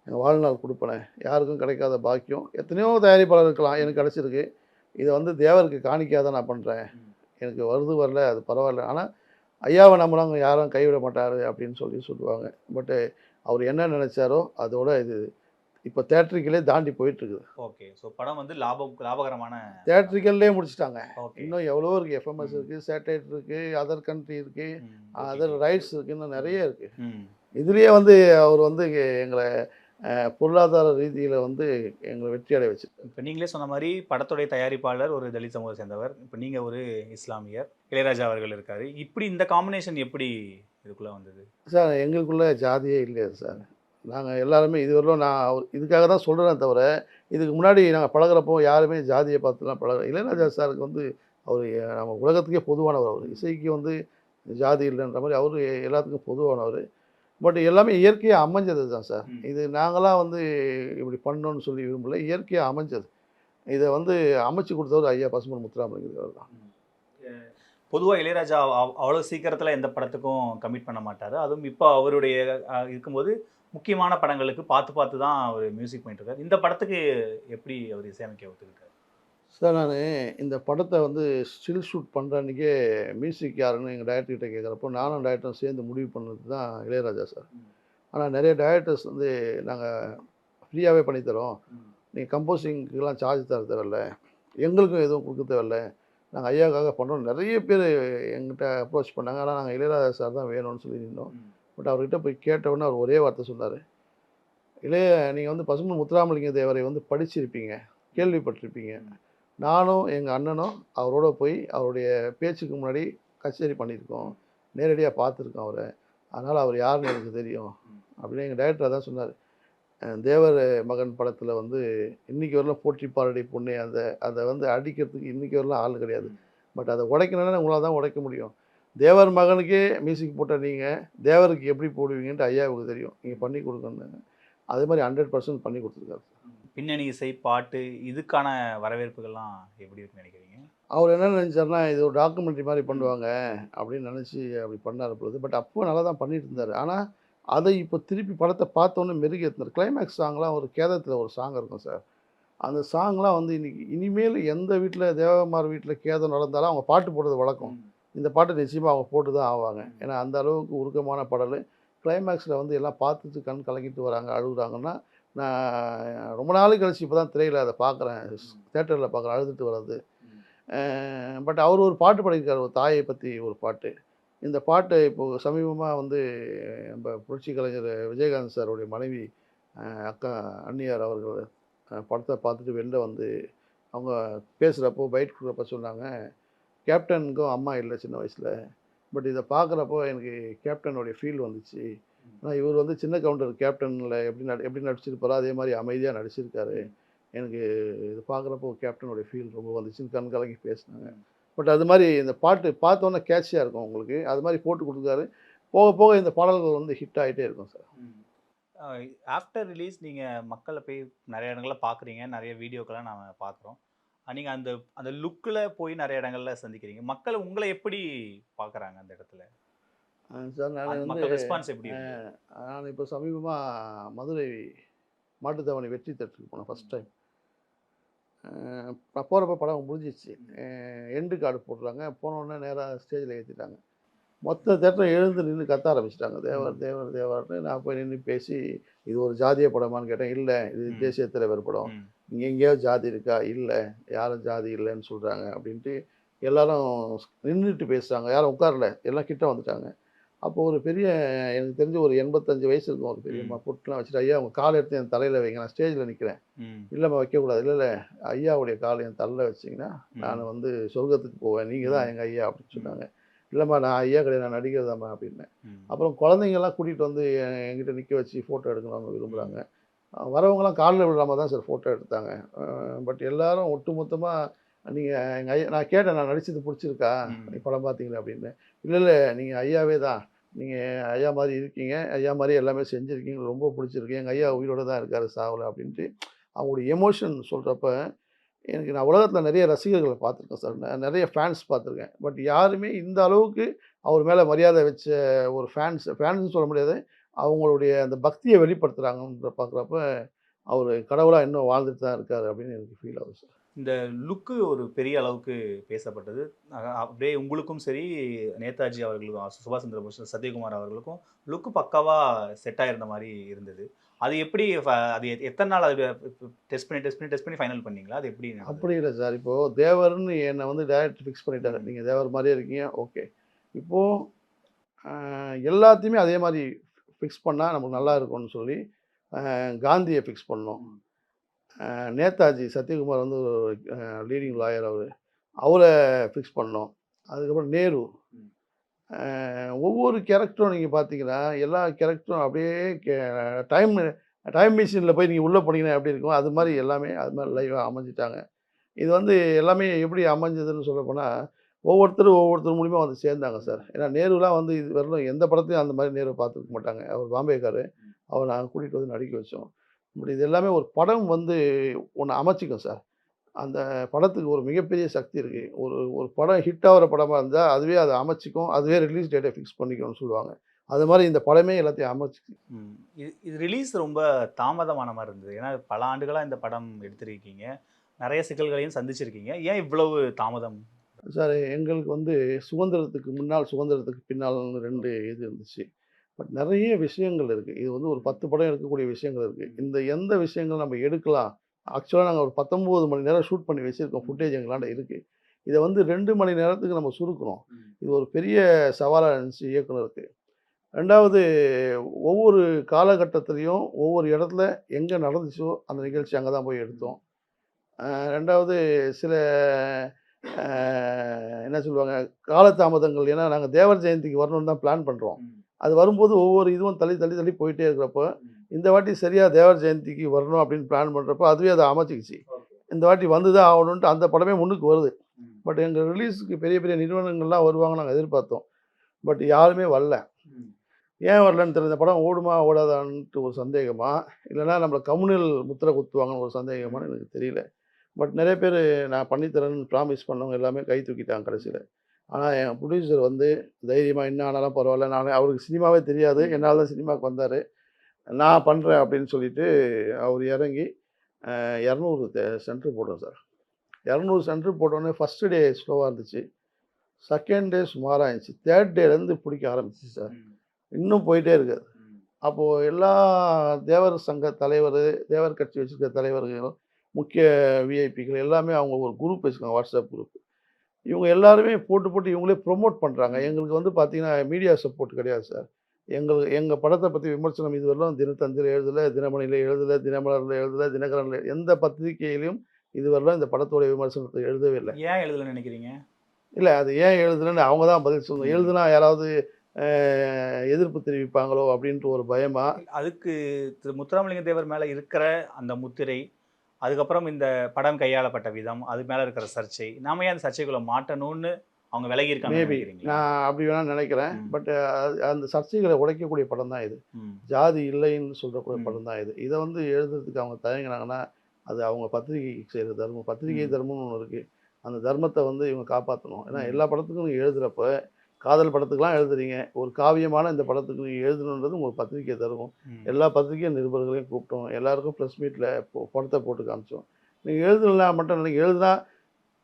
எங்கள் வாழ்நாள் கொடுப்பனை. யாருக்கும் கிடைக்காத பாக்கியம். எத்தனையோ தயாரிப்பாளர் இருக்கலாம் எனக்கு கிடச்சிருக்கு. இதை வந்து தேவருக்கு காணிக்காத நான் பண்ணுறேன். எனக்கு வருது வரல அது பரவாயில்ல. ஆனால் ஐயாவை நம்புறவங்க யாரும் கைவிட மாட்டார் அப்படின்னு சொல்லி சொல்லுவாங்க. பட்டு அவர் என்ன நினச்சாரோ அதோட இது இப்போ தேட்டரிக்கலே தாண்டி போயிட்டுருக்குது. ஓகே. ஸோ படம் வந்து லாபம் லாபகரமான தேட்டரிக்கல்லே முடிச்சிட்டாங்க. இன்னும் எவ்வளவோ இருக்குது எஃப்எம்எஸ். இருக்குது சேட்டலைட் இருக்குது அதர் கண்ட்ரி இருக்குது அதர். ரைட்ஸ் இருக்குது இன்னும் நிறைய இருக்குது. இதுலேயே வந்து அவர் வந்து எங்களை பொருளாதார ரீதியில் வந்து எங்களை வெற்றி அடைய வச்சு இப்போ நீங்களே சொன்ன மாதிரி படத்துடைய தயாரிப்பாளர் ஒரு தலித் சமூகத்தை சேர்ந்தவர். இப்போ நீங்கள் ஒரு இஸ்லாமியர். இளையராஜா அவர்கள் இருக்காரு. இப்படி இந்த காம்பினேஷன் எப்படி இதுக்குள்ள வந்தது? சார் எங்களுக்குள்ள ஜாதியே இல்லையா சார்? நாங்கள் எல்லாருமே இதுவரையிலும் நான் அவர் இதுக்காக தான் சொல்கிறேன் தவிர இதுக்கு முன்னாடி நாங்கள் பழகுறப்போ யாருமே ஜாதியை பார்த்துலாம் பழக இளையராஜா சாருக்கு வந்து அவர் நம்ம உலகத்துக்கே பொதுவானவர் அவர். இசைக்கு வந்து ஜாதி இல்லைன்ற மாதிரி அவர் எல்லாத்துக்கும் பொதுவானவர். பட் எல்லாமே இயற்கையாக அமைஞ்சது தான் சார். இது நாங்களாம் வந்து இப்படி பண்ணோன்னு சொல்லி விரும்பல இயற்கையாக அமைஞ்சது. இதை வந்து அமைச்சு கொடுத்தவர் ஐயா பசுமன் முத்துராமலிங்கர் தான். பொதுவாக இளையராஜா அவ்- அவ்வளோ சீக்கிரத்தில் எந்த படத்துக்கும் கமிட் பண்ண மாட்டார். அதுவும் இப்போ அவருடைய இருக்கும்போது முக்கியமான படங்களுக்கு பார்த்து பார்த்து தான் அவர் மியூசிக் பண்ணிட்டு இருக்காரு இந்த படத்துக்கு எப்படி அவர் இசையமைக்க ஒத்துக்கிட்டார்? சார் நான் இந்த படத்தை வந்து ஸ்டில் ஷூட் பண்ணுற அன்றைக்கே மியூசிக் யாருன்னு எங்கள் டைரக்டர்கிட்ட கேட்குறப்போ நானும் டைரக்டரும் சேர்ந்து முடிவு பண்ணது தான் இளையராஜா சார். ஆனால் நிறைய டைரக்டர்ஸ் வந்து நாங்கள் ஃப்ரீயாகவே பண்ணித்தரோம். நீங்கள் கம்போசிங்க்கெலாம் சார்ஜ் தர தேவையில்ல. எங்களுக்கும் எதுவும் கொடுக்க தேவையில்ல. நாங்கள் ஐயாவுக்காக பண்ணுறோம் நிறைய பேர் எங்கிட்ட அப்ரோச் பண்ணாங்க. ஆனால் நாங்கள் இளையராஜா சார் தான் வேணும்னு சொல்லி நின்றோம் பட் அவர்கிட்ட போய் கேட்டவுடனே அவர் ஒரே வார்த்தை சொன்னார். இளைய நீங்கள் வந்து பசுமன் முத்துராமலிங்க தேவரை வந்து படிச்சிருப்பீங்க கேள்விப்பட்டிருப்பீங்க. நானும் எங்கள் அண்ணனும் அவரோட போய் அவருடைய பேச்சுக்கு முன்னாடி கச்சேரி பண்ணியிருக்கோம். நேரடியாக பார்த்துருக்கோம் அவரை. அதனால் அவர் யாருன்னு எனக்கு தெரியும். அப்படின்னு எங்கள் டைரக்டர் தான் சொன்னார். தேவர் மகன் படத்தில் வந்து இன்றைக்கி வரலாம் போற்றி பாரடி பொண்ணு. அந்த அதை வந்து அடிக்கிறதுக்கு இன்றைக்கி வரலாம் ஆள் கிடையாது. பட் அதை உடைக்கணும்னா உங்களால் தான் உடைக்க முடியும். தேவர் மகனுக்கே மியூசிக் போட்ட நீங்கள் தேவருக்கு எப்படி போடுவீங்கன்ட்டு ஐயாவுக்கு தெரியும். நீங்கள் பண்ணி கொடுக்கணுன்னு அதே மாதிரி ஹண்ட்ரட் பர்சன்ட் பண்ணி கொடுத்துருக்காரு. பின்னணி இசை பாட்டு இதுக்கான வரவேற்புகள்லாம் எப்படி இருக்குன்னு நினைக்கிறீங்க? அவர் என்ன நினச்சார்னா இது ஒரு டாக்குமெண்ட்ரி மாதிரி பண்ணுவாங்க அப்படின்னு நினச்சி அப்படி பண்ணார் பொழுது. பட் அப்போ நல்லா தான் பண்ணிட்டு இருந்தார் ஆனால் அதை இப்போ திருப்பி படத்தை பார்த்தோன்னே மெருகேற்றினார் கிளைமேக்ஸ் சாங்லாம் ஒரு கேதத்தில் ஒரு சாங் இருக்கும் சார். அந்த சாங்லாம் வந்து இன்னைக்கு இனிமேல் எந்த வீட்டில் தேவகுமார் வீட்டில் கேதம் நடந்தாலும் அவங்க பாட்டு போடுறது வழக்கம். இந்த பாட்டு நிச்சயமாக அவங்க போட்டு தான் ஆவாங்க. ஏன்னா அந்த அளவுக்கு உருக்கமான பாடல். கிளைமேக்ஸில் வந்து எல்லாம் பார்த்துட்டு கண் கலங்கிட்டு வராங்க அழுகுறாங்கன்னா நான் ரொம்ப நாள் கழிச்சு இப்போ தான் திரையில் அதை பார்க்குறேன். தேட்டரில் பார்க்குறேன் அழுதுட்டு வர்றது. பட் அவர் ஒரு பாட்டு பாடியிருக்காரு ஒரு தாயை பற்றி ஒரு பாட்டு. இந்த பாட்டை இப்போது சமீபமாக வந்து நம்ம புரட்சி கலைஞர் விஜயகாந்த் சாருடைய மனைவி அக்கா அன்னியார் அவர்கள் படத்தை பார்த்துட்டு வெளில வந்து அவங்க பேசுகிறப்போ பைட் கொடுக்குறப்ப சொன்னாங்க கேப்டனுக்கும் அம்மா இல்லை சின்ன வயசில். பட் இதை பார்க்குறப்போ எனக்கு கேப்டனுடைய ஃபீல் வந்துச்சு. ஆனால் இவர் வந்து சின்ன கவுண்டர் கேப்டனில் எப்படி நடி எப்படி நடிச்சிருப்பாரோ அதே மாதிரி அமைதியாக நடிச்சிருக்காரு. எனக்கு இது பார்க்குறப்போ கேப்டனுடைய ஃபீல் ரொம்ப வந்துச்சுன்னு கண் கலங்கி பேசினாங்க. பட் அது மாதிரி இந்த பாட்டு பார்த்தோன்னே கேட்சியாக இருக்கும் உங்களுக்கு. அது மாதிரி போட்டு கொடுத்துருக்காரு போக போக இந்த பாடல்கள் வந்து ஹிட் ஆகிட்டே இருக்கும் சார். ஆஃப்டர் ரிலீஸ் நீங்கள் மக்களை போய் நிறைய இடங்களில் பார்க்குறீங்க. நிறைய வீடியோக்கெல்லாம் நாம் பார்க்குறோம். நீங்கள் அந்த அந்த லுக்கில் போய் நிறைய இடங்கள்ல சந்திக்கிறீங்க. மக்கள் உங்களை எப்படி பார்க்குறாங்க அந்த இடத்துல? சார் நான் வந்து ரெஸ்பான்ஸ் எப்படி? நான் இப்போ சமீபமாக மதுரை மாட்டுத்தாவணி வெற்றி தேட்டருக்கு போனேன் ஃபஸ்ட் டைம் நான் போகிறப்ப படம் முடிஞ்சிச்சு எண்டு கார்டு போட்டுறாங்க போனோடனே நேராக ஸ்டேஜில் ஏற்றிட்டாங்க மொத்த தேட்டரும் எழுந்து நின்று கத்த ஆரம்பிச்சிட்டாங்க. தேவர் தேவர் தேவர்னு நான் போய் நின்று பேசி இது ஒரு ஜாதிய படமான்னு கேட்டேன். இல்லை இது. தேசிய தலைவர் படம். இங்கே எங்கேயாவது ஜாதி இருக்கா? இல்லை. யாரும் ஜாதி இல்லைன்னு சொல்கிறாங்க அப்படின்ட்டு எல்லாரும் நின்றுட்டு பேசுகிறாங்க யாரும் உட்காரல. எல்லாம் கிட்ட வந்துட்டாங்க. அப்போ ஒரு பெரிய எனக்கு தெரிஞ்சு ஒரு எண்பத்தஞ்சு வயசு இருக்கும் ஒரு பெரியம்மா. பொட்டுலாம் வச்சுட்டு ஐயா உங்கள் கால் எடுத்து என் தலையில் வைங்க. நான் ஸ்டேஜில் நிற்கிறேன் இல்லைம்மா வைக்கக்கூடாது. இல்லை இல்லை. ஐயாவுடைய கால் என் தலையில் வச்சிங்கன்னா நான் வந்து சொர்க்கத்துக்கு போவேன். நீங்கள் தான் எங்கள் ஐயா அப்படின்னு சொன்னாங்க. இல்லைம்மா நான் ஐயா கிடையாது நான் நடிகர் தாம்மா அப்படின்னேன். அப்புறம் குழந்தைங்கெல்லாம் கூட்டிகிட்டு வந்து என்- என்கிட்ட நிற்க வச்சு ஃபோட்டோ எடுக்கணும்னு விரும்புகிறாங்க வரவங்கலாம் காலில் விழாம தான் சார் ஃபோட்டோ எடுத்தாங்க. பட் எல்லாரும் ஒட்டுமொத்தமாக நீங்கள் எங்கள் ஐயா நான் கேட்டேன் நான் நடிச்சது பிடிச்சிருக்கா. நீ படம் பார்த்தீங்களா அப்படின்னு. இல்லை இல்லை நீங்கள் ஐயாவே தான். நீங்கள் ஐயா மாதிரி இருக்கீங்க. ஐயா மாதிரி எல்லாமே செஞ்சுருக்கீங்க. ரொம்ப பிடிச்சிருக்கு. எங்கள் ஐயா உயிரோட தான் இருக்கார் சாவலை அப்படின்ட்டு அவங்களுடைய எமோஷன் சொல்கிறப்ப எனக்கு நான் உலகத்தில் நிறைய ரசிகர்களை பார்த்துருக்கேன் சார். நிறைய ஃபேன்ஸ் பார்த்துருக்கேன். பட் யாருமே இந்த அளவுக்கு அவர் மேலே மரியாதை வச்ச ஒரு ஃபேன்ஸ் ஃபேன்ஸ்னு சொல்ல முடியாது. அவங்களுடைய அந்த பக்தியை வெளிப்படுத்துகிறாங்கன்ற பார்க்குறப்ப அவர் கடவுளாக இன்னும் வாழ்ந்துட்டு தான் இருக்கார் அப்படின்னு எனக்கு ஃபீல் ஆகுது சார் இந்த லுக்கு ஒரு பெரிய அளவுக்கு பேசப்பட்டது. அப்படியே உங்களுக்கும் சரி நேதாஜி அவர்களுக்கும் சுபாஷ் சந்திர போஸ் சத்யகுமார் அவர்களுக்கும் லுக்கு பக்காவா செட் ஆயிருந்த மாதிரி இருந்தது. அது எப்படி அது எத்- எத்தனை நாள் அது டெஸ்ட் பண்ணி டெஸ்ட் பண்ணி டெஸ்ட் பண்ணி ஃபைனல் பண்ணீங்களா? அது எப்படி? அப்படி இல்லை சார் இப்போது தேவர்னு என்னை வந்து டேரக்ட் ஃபிக்ஸ் பண்ணிட்டாரு. நீங்கள் தேவர் மாதிரியே இருக்கீங்க ஓகே இப்போது எல்லாத்தையுமே அதே மாதிரி ஃபிக்ஸ் பண்ணால் நமக்கு நல்லா இருக்கும்னு சொல்லி காந்தியை ஃபிக்ஸ் பண்ணோம். நேதாஜி சத்யகுமார் வந்து லீடிங் லாயர் அவர். அவரை ஃபிக்ஸ் பண்ணோம். அதுக்கப்புறம் நேரு. ஒவ்வொரு கேரக்டரும் நீங்கள் பார்த்தீங்கன்னா எல்லா கேரக்டரும் அப்படியே டைம் டைம் மிஷினில் போய் நீங்கள் உள்ளே போனீங்கன்னா எப்படி இருக்கும்? அது மாதிரி எல்லாமே அது மாதிரி லைவாக அமைஞ்சிட்டாங்க. இது வந்து எல்லாமே எப்படி அமைஞ்சதுன்னு சொல்ல போனால் ஒவ்வொருத்தரும் ஒவ்வொருத்தர் மூலியமாக வந்து சேர்ந்தாங்க சார். ஏன்னா நேருலாம் வந்து இது வரலும் எந்த படத்தையும் அந்த மாதிரி நேரு பார்த்துருக்க மாட்டாங்க. அவர் பாம்பேக்காரு. அவர் நாங்கள் கூட்டிகிட்டு வந்து நடிக்க வச்சோம். இப்படி இது எல்லாமே ஒரு படம் வந்து ஒன்று அமைச்சிக்கும் சார். அந்த படத்துக்கு ஒரு மிகப்பெரிய சக்தி இருக்குது ஒரு ஒரு படம் ஹிட் ஆகிற படமாக இருந்தால் அதுவே அதை அமைச்சிக்கும் அதுவே ரிலீஸ் டேட்டை ஃபிக்ஸ் பண்ணிக்கும்னு சொல்லுவாங்க. அது மாதிரி இந்த படமே எல்லாத்தையும் அமைச்சு ம். இது இது ரிலீஸ் ரொம்ப தாமதமான மாதிரி இருந்தது. ஏன்னா பல ஆண்டுகளாக இந்த படம் எடுத்திருக்கீங்க. நிறைய சிக்கல்களையும் சந்திச்சிருக்கீங்க. ஏன் இவ்வளவு தாமதம்? சார் எங்களுக்கு வந்து சுதந்திரத்துக்கு முன்னால் சுதந்திரத்துக்கு பின்னால்னு ரெண்டு இது இருந்துச்சு. பட் நிறைய விஷயங்கள் இருக்குது இது வந்து ஒரு பத்து படம் எடுக்கக்கூடிய விஷயங்கள் இருக்குது இந்த எந்த விஷயங்கள் நம்ம எடுக்கலாம்? ஆக்சுவலாக நாங்கள் ஒரு பத்தொம்போது மணி நேரம் ஷூட் பண்ணி வச்சுருக்கோம். ஃபுட்டேஜ் எங்களாண்ட இருக்குது இதை வந்து ரெண்டு மணி நேரத்துக்கு நம்ம சுருக்கணும் இது ஒரு பெரிய சவாலாக இருந்துச்சு இயக்குனருக்கு ரெண்டாவது ஒவ்வொரு காலகட்டத்திலையும் ஒவ்வொரு இடத்துல எங்கே நடந்துச்சோ அந்த நிகழ்ச்சி அங்கே தான் போய் எடுத்தோம். ரெண்டாவது சில என்ன சொல்லுவாங்க காலதாமதங்கள். ஏன்னா நாங்கள் தேவர் ஜெயந்திக்கு வரணும்னு தான் பிளான் பண்ணுறோம் அது வரும்போது ஒவ்வொரு இதுவும் தள்ளி தள்ளி தள்ளி போயிட்டே இருக்கிறப்போ இந்த வாட்டி சரியாக தேவர் ஜெயந்திக்கு வரணும் அப்படின்னு பிளான் பண்ணுறப்போ அதுவே அதை அமைச்சிக்கிச்சு இந்த வாட்டி வந்து தான் ஆகணுன்ட்டு அந்த படமே முன்னுக்கு வருது. பட் எங்கள் ரிலீஸுக்கு பெரிய பெரிய நிறுவனங்கள்லாம் வருவாங்க நாங்கள் எதிர்பார்த்தோம். பட் யாருமே வரல. ஏன் வரலன்னு தெரியல. இந்த படம் ஓடுமா ஓடாதான்ட்டு ஒரு சந்தேகமா இல்லைன்னா நம்மளை கம்யூனல் முத்திரை குத்துவாங்கன்னு ஒரு சந்தேகமான்னு எனக்கு தெரியல. பட் நிறைய பேர் நான் பண்ணித்தரேன்னு ப்ராமிஸ் பண்ணவங்க எல்லாமே கை தூக்கிட்டாங்க கடைசியில். ஆனால் என் ப்ரொடியூசர் வந்து தைரியமாக என்ன ஆனாலும் பரவாயில்ல. நான் அவருக்கு சினிமாவே தெரியாது. என்னால் தான் சினிமாவுக்கு வந்தார். நான் பண்ணுறேன் அப்படின்னு சொல்லிட்டு அவர் இறங்கி இரநூறு சென்டர் போட்டோம் சார். இரநூறு சென்டர் போட்டோன்னே ஃபஸ்ட்டு டே ஸ்லோவாக இருந்துச்சு. செகண்ட் டே சுமாராக இருந்துச்சு தேர்ட் டேலேருந்து பிடிக்க ஆரம்பிச்சிச்சு சார். இன்னும் போயிட்டே இருக்குது அப்போது எல்லா தேவர் சங்க தலைவர் தேவர் கட்சி வச்சுருக்க தலைவர்கள் முக்கிய விஐபிகள் எல்லாமே அவங்க ஒரு குரூப் வச்சுருக்காங்க வாட்ஸ்அப் குரூப் இவங்க எல்லாருமே போட்டு போட்டு இவங்களே ப்ரொமோட் பண்ணுறாங்க எங்களுக்கு வந்து பார்த்தீங்கன்னா மீடியா சப்போர்ட் கிடையாது சார் எங்கள் எங்கள் படத்தை பற்றி விமர்சனம் இதுவரையிலும் தினத்தந்தியில் எழுதலை தினமணியில் எழுதலை தினமலரில் எழுதலை தினகரனில் எந்த பத்திரிகையிலையும் இதுவரையிலும் இந்த படத்தோட விமர்சனத்தை எழுதவே இல்லை. ஏன் எழுதலன்னு நினைக்கிறீங்க? இல்லை அது ஏன் எழுதுனேன்னு அவங்க தான் பதில் சொல்லணும் எழுதுனா யாராவது எதிர்ப்பு தெரிவிப்பாங்களோ அப்படின்ட்டு ஒரு பயமா? அதுக்கு திரு முத்துராமலிங்க தேவர் மேலே இருக்கிற அந்த முத்திரை அதுக்கப்புறம் இந்த படம் கையாளப்பட்ட விதம் அது மேலே இருக்கிற சர்ச்சை நாம ஏன் அந்த சர்ச்சைக்குள்ள மாட்டணும்னு அவங்க விலகி இருக்காங்க மேபி நான் அப்படி வேணா நினைக்கிறேன். பட் அந்த சர்ச்சைகளை உடைக்கக்கூடிய படம் தான் இது. ஜாதி இல்லைன்னு சொல்கிறக்கூடிய. படம் தான் இது இதை வந்து எழுதுறதுக்கு அவங்க தயங்கினாங்கன்னா அது அவங்க பத்திரிகைக்கு செய்கிற தர்மம் பத்திரிகை. தர்மம்னு ஒன்று இருக்குது அந்த தர்மத்தை வந்து இவங்க காப்பாற்றணும் ஏன்னா. எல்லா படத்துக்கும் எழுதுகிறப்ப காதல் படத்துக்குலாம் எழுதுறீங்க. ஒரு காவியமான இந்த படத்துக்கு நீங்கள் எழுதணுன்றது உங்களுக்கு பத்திரிகை தருமம் ம். எல்லா பத்திரிகை நிருபர்களையும் கூப்பிட்டோம். எல்லாருக்கும் ப்ரெஸ் மீட்டில் படத்தை போட்டு காமிச்சோம். நீங்கள் எழுதலாம் மட்டும் நீங்கள் எழுதுனா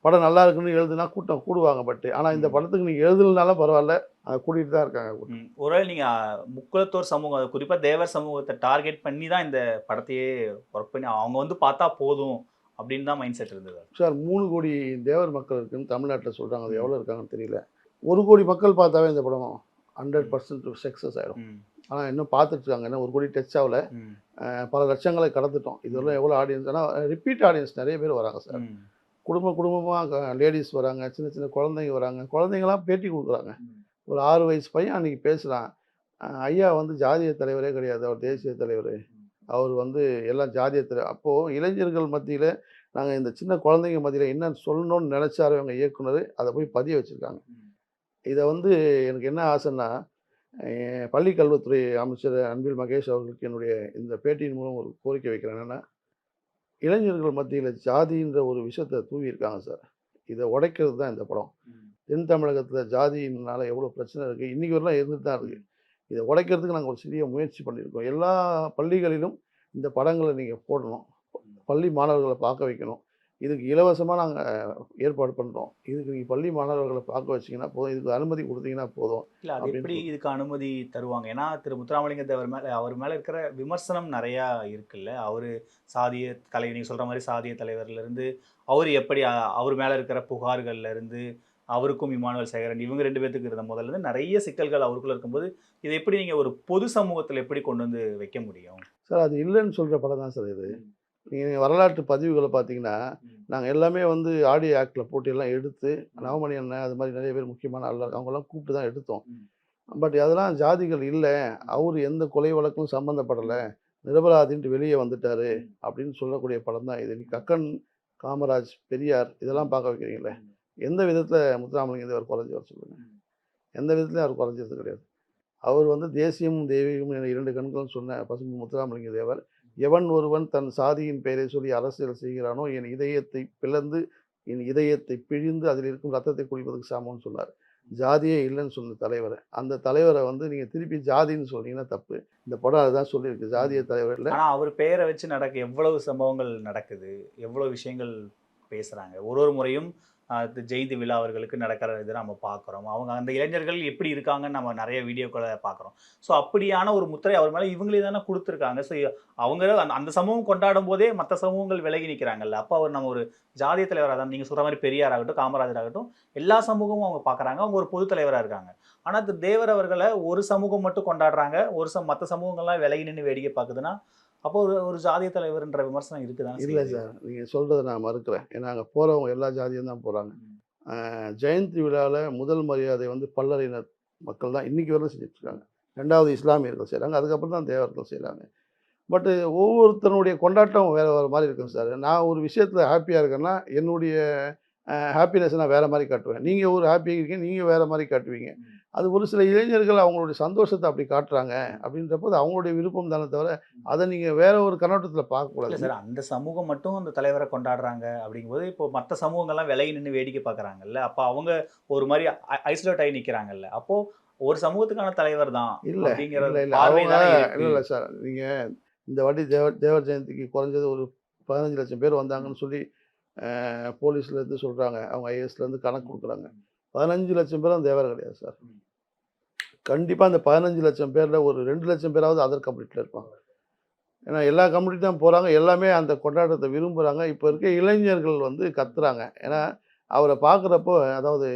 படம் நல்லா இருக்குன்னு எழுதுனா கூட்டம் கூடுவாங்க பட் ஆனால் இந்த. படத்துக்கு நீங்கள் எழுதலனாலும் பரவாயில்ல அதை கூட்டிகிட்டு தான் இருக்காங்க. ஒருவேளை நீங்க அஹ், முக்குலத்தோர் சமூகம் குறிப்பா தேவர் சமூகத்தை டார்கெட் பண்ணி தான் இந்த படத்தையே ஒர்க் பண்ணி அவங்க வந்து பார்த்தா போதும் அப்படின்னு தான் மைண்ட் செட் இருந்தது. சார் மூணு கோடி தேவர் மக்கள் இருக்குன்னு தமிழ்நாட்டில் சொல்கிறாங்க அது எவ்வளோ இருக்காங்கன்னு தெரியல. ஒரு கோடி மக்கள் பார்த்தாவே இந்த படம் ஹண்ட்ரட் பர்சன்ட் சக்ஸஸ் ஆகிடும் ஆனால் இன்னும் பார்த்துட்டு இருக்காங்க. இன்னும் ஒரு கோடி டச் ஆகல. பல லட்சங்களை கடந்துட்டோம். இதுவரை எவ்வளோ ஆடியன்ஸ் ஆனால் ரிப்பீட் ஆடியன்ஸ் நிறைய பேர் வராங்க சார். குடும்ப குடும்பமாக லேடிஸ் வராங்க சின்ன சின்ன குழந்தைங்க வராங்க. குழந்தைங்களாம் பேட்டி கொடுக்குறாங்க. ஒரு ஆறு வயசு பையன் அன்றைக்கி பேசுகிறான் ஐயா வந்து ஜாதிய தலைவரே கிடையாது. அவர் தேசிய தலைவர். அவர் வந்து எல்லாம் ஜாதிய தலைவர் அப்போது இளைஞர்கள் மத்தியில் நாங்கள் இந்த சின்ன குழந்தைங்க மத்தியில் என்ன சொல்லணும்னு நினச்சாரு அவங்க இயக்குனர். அதை போய் பதிய வச்சுருக்காங்க. இதை வந்து எனக்கு என்ன ஆசைன்னா பள்ளி கல்வித்துறை அமைச்சர் அன்பில் மகேஷ் அவர்களுக்கு என்னுடைய இந்த பேட்டியின் மூலம் ஒரு கோரிக்கை வைக்கிறேன். என்னென்னா இளைஞர்கள் மத்தியில் ஜாதின்ற ஒரு விஷயத்தை தூவியிருக்காங்க சார். இதை உடைக்கிறது தான் இந்த படம். தென் தமிழகத்தில் ஜாதியினால எவ்வளோ பிரச்சனை இருக்குது இன்றைக்கி வரலாம் இருந்துட்டு தான் இருக்குது இதை உடைக்கிறதுக்கு நாங்கள் ஒரு சிறிய முயற்சி பண்ணியிருக்கோம். எல்லா பள்ளிகளிலும் இந்த படங்களை நீங்கள் போடணும். பள்ளி மாணவர்களை பார்க்க வைக்கணும். இதுக்கு இலவசமாக நாங்கள் ஏற்பாடு பண்ணுறோம் இதுக்கு நீங்கள் பள்ளி மாணவர்களை பார்க்க வச்சிங்கன்னா போதும். இதுக்கு அனுமதி கொடுத்தீங்கன்னா போதும் இல்ல அது எப்படி. இதுக்கு அனுமதி தருவாங்க? ஏன்னா திரு. முத்துராமலிங்க தேவர் மேல அவர் மேல இருக்கிற விமர்சனம் நிறையா இருக்குல்ல. அவரு சாதிய தலைவர் நீங்க சொல்ற மாதிரி சாதிய தலைவர்ல இருந்து அவர் எப்படி அவர் மேல இருக்கிற புகார்கள்ல இருந்து அவருக்கும் இமானுவல் சேகரன் இவங்க ரெண்டு பேத்துக்கு இருந்த முதல்ல இருந்து நிறைய சிக்கல்கள் அவருக்குள்ள இருக்கும்போது இதை எப்படி நீங்க ஒரு பொது சமூகத்துல எப்படி கொண்டு வந்து வைக்க முடியும்? சார் அது இல்லைன்னு சொல்கிற படம் தான் சார் இது. நீங்கள் வரலாற்று பதிவுகளை பார்த்தீங்கன்னா நாங்கள் எல்லாமே வந்து ஆடியோ ஆக்டில் போட்டு எல்லாம் எடுத்து நவமணி அண்ணன் அது மாதிரி நிறைய பேர் முக்கியமான ஆள் அவங்கெல்லாம் கூப்பிட்டு தான் எடுத்தோம். பட் அதெல்லாம் ஜாதிகள் இல்லை. அவர் எந்த கொலை வழக்கும் சம்மந்தப்படலை நிரபராதின்ட்டு வெளியே வந்துட்டாரு அப்படின்னு சொல்லக்கூடிய படம் தான் இது. நீ கக்கன் காமராஜ் பெரியார் இதெல்லாம் பார்க்க வைக்கிறீங்களே? எந்த விதத்தில் முத்துராமலிங்க தேவர் குறைஞ்சவர் சொல்லுங்க? எந்த விதத்துலையும் அவர் குறைஞ்சது கிடையாது. அவர் வந்து தேசியமும் தெய்வீகமும் இரண்டு கண்களும் சொன்ன பசும்பு முத்துராமலிங்க தேவர் எவன் ஒருவன் தன் சாதியின் பெயரை சொல்லி அரசியல் செய்கிறானோ என் இதயத்தை பிளந்து என் இதயத்தை பிழிந்து அதில் இருக்கும் ரத்தத்தை குடிப்பதற்கு சமம்னு சொன்னார். ஜாதியே இல்லைன்னு சொன்ன தலைவர். அந்த தலைவரை வந்து நீங்கள் திருப்பி ஜாதின்னு சொன்னீங்கன்னா தப்பு. இந்த படம் அதுதான் சொல்லியிருக்கு. ஜாதிய தலைவர் இல்லை. ஆனா அவர் பெயரை வச்சு நடக்க எவ்வளவு சம்பவங்கள் நடக்குது? எவ்வளவு விஷயங்கள் பேசுறாங்க? ஒரு ஒரு முறையும் ஆஹ், ஜெயந்தி விழா அவர்களுக்கு நடக்கிற நம்ம பார்க்குறோம். அவங்க அந்த இளைஞர்கள் எப்படி இருக்காங்கன்னு நம்ம நிறைய வீடியோக்களை பார்க்குறோம். ஸோ அப்படியான ஒரு முத்திரை அவர் மேலே இவங்களே தானே கொடுத்துருக்காங்க. ஸோ அவங்க அந்த அந்த சமூகம் கொண்டாடும் போதே மற்ற சமூகங்கள் விலகி நிற்கிறாங்கல்ல அப்போ அவர் நம்ம ஒரு ஜாதிய தலைவராக தான் நீங்கள் சொல்கிற மாதிரி பெரியார் ஆகட்டும் காமராஜர் ஆகட்டும் எல்லா சமூகமும் அவங்க பார்க்குறாங்க. அவங்க ஒரு பொது தலைவராக இருக்காங்க. ஆனால் தேவர் அவர்களை ஒரு சமூகம் மட்டும் கொண்டாடுறாங்க. ஒரு ச மற்ற சமூகங்கள்லாம் விலகி நின்று வேடிக்கை பார்க்குதுன்னா அப்போ ஒரு ஒரு ஜாதிய தலைவர்ன்ற விமர்சனம் இருக்குதான் இல்லை சார் நீங்கள் சொல்கிறத நான் மறுக்கிறேன். ஏன்னா அங்கே போகிறவங்க எல்லா ஜாதியும் தான் போகிறாங்க ஜெயந்தி விழாவில் முதல் மரியாதை வந்து பல்லறியினர் மக்கள் தான் இன்றைக்கி வரலும் செஞ்சுட்ருக்காங்க. ரெண்டாவது இஸ்லாமியர்கள் செய்கிறாங்க அதுக்கப்புறம் தான் தேவர்கள் செய்கிறாங்க பட்டு ஒவ்வொருத்தனுடைய கொண்டாட்டம் வேறு வேறு மாதிரி இருக்கும் சார். நான் ஒரு விஷயத்தில் ஹாப்பியாக இருக்கேன்னா என்னுடைய ஹாப்பினஸ் நான் வேறு மாதிரி காட்டுவேன். நீங்கள் ஒரு ஹாப்பியாக இருக்கீங்க நீங்கள் வேறு மாதிரி காட்டுவீங்க. அது ஒரு சில இளைஞர்கள் அவங்களுடைய சந்தோஷத்தை அப்படி காட்டுறாங்க அப்படின்றப்போ அது அவங்களுடைய விருப்பம் தானே தவிர அதை நீங்கள் வேற ஒரு கண்ணோட்டத்தில் பார்க்கக்கூடாது. சார் அந்த சமூகம் மட்டும் அந்த தலைவரை கொண்டாடுறாங்க அப்படிங்கும்போது இப்போ மற்ற சமூகங்கள்லாம் விலகி நின்று வேடிக்கை பார்க்குறாங்கல்ல அப்போ அவங்க ஒரு மாதிரி ஐசோலேட் ஆகி நிற்கிறாங்கல்ல அப்போ ஒரு சமூகத்துக்கான தலைவர் தான் இல்லை அப்படிங்கிற இல்லை. இல்லை. சார். நீங்கள் இந்த வாட்டி தேவர் தேவர் ஜெயந்திக்கு குறைஞ்சது ஒரு பதினஞ்சு லட்சம் பேர் வந்தாங்கன்னு சொல்லி போலீஸ்லேருந்து சொல்கிறாங்க அவங்க ஐஏஎஸ்லேருந்து கணக்கு கொடுக்குறாங்க. பதினஞ்சு லட்சம் பேரும் தேவர் கிடையாது சார். கண்டிப்பாக அந்த பதினஞ்சு லட்சம் பேரில் ஒரு ரெண்டு லட்சம் பேராவது அதர் கம்யூனிட்டியில் இருப்பாங்க. ஏன்னா எல்லா கம்யூனிட்டி தான் போகிறாங்க எல்லாமே அந்த கொண்டாட்டத்தை விரும்புகிறாங்க இப்போ இருக்க இளைஞர்கள் வந்து கத்துறாங்க. ஏன்னா அவரை பார்க்குறப்போ அதாவது